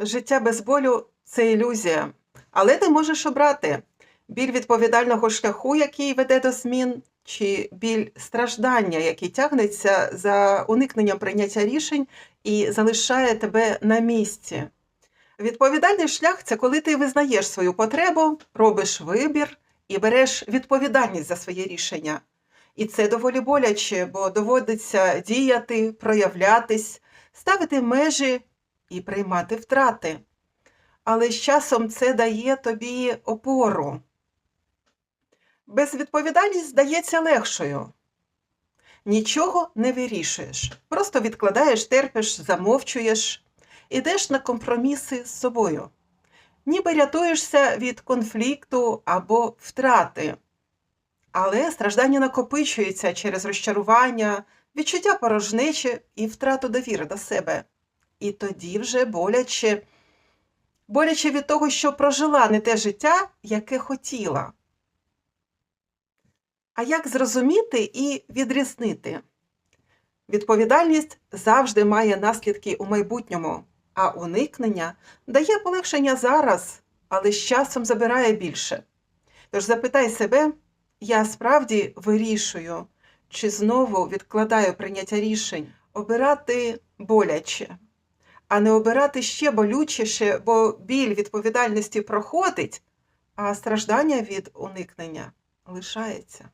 Життя без болю це ілюзія, але ти можеш обрати біль відповідального шляху, який веде до змін, чи біль страждання, який тягнеться за уникненням прийняття рішень і залишає тебе на місці. Відповідальний шлях це коли ти визнаєш свою потребу, робиш вибір і береш відповідальність за своє рішення. І це доволі боляче, бо доводиться діяти, проявлятись, ставити межі і приймати втрати. Але з часом це дає тобі опору. Безвідповідальність здається легшою. Нічого не вирішуєш, просто відкладаєш, терпиш, замовчуєш, ідеш на компроміси з собою, ніби рятуєшся від конфлікту або втрати. Але страждання накопичується через розчарування, відчуття порожнечі і втрату довіри до себе. І тоді вже боляче, боляче від того, що прожила не те життя, яке хотіла. А як зрозуміти і відрізнити? Відповідальність завжди має наслідки у майбутньому, а уникнення дає полегшення зараз, але з часом забирає більше. Тож запитай себе, я справді вирішую, чи знову відкладаю прийняття рішень, обирати боляче, а не обирати ще болючіше, бо біль відповідальності проходить, а страждання від уникнення лишається.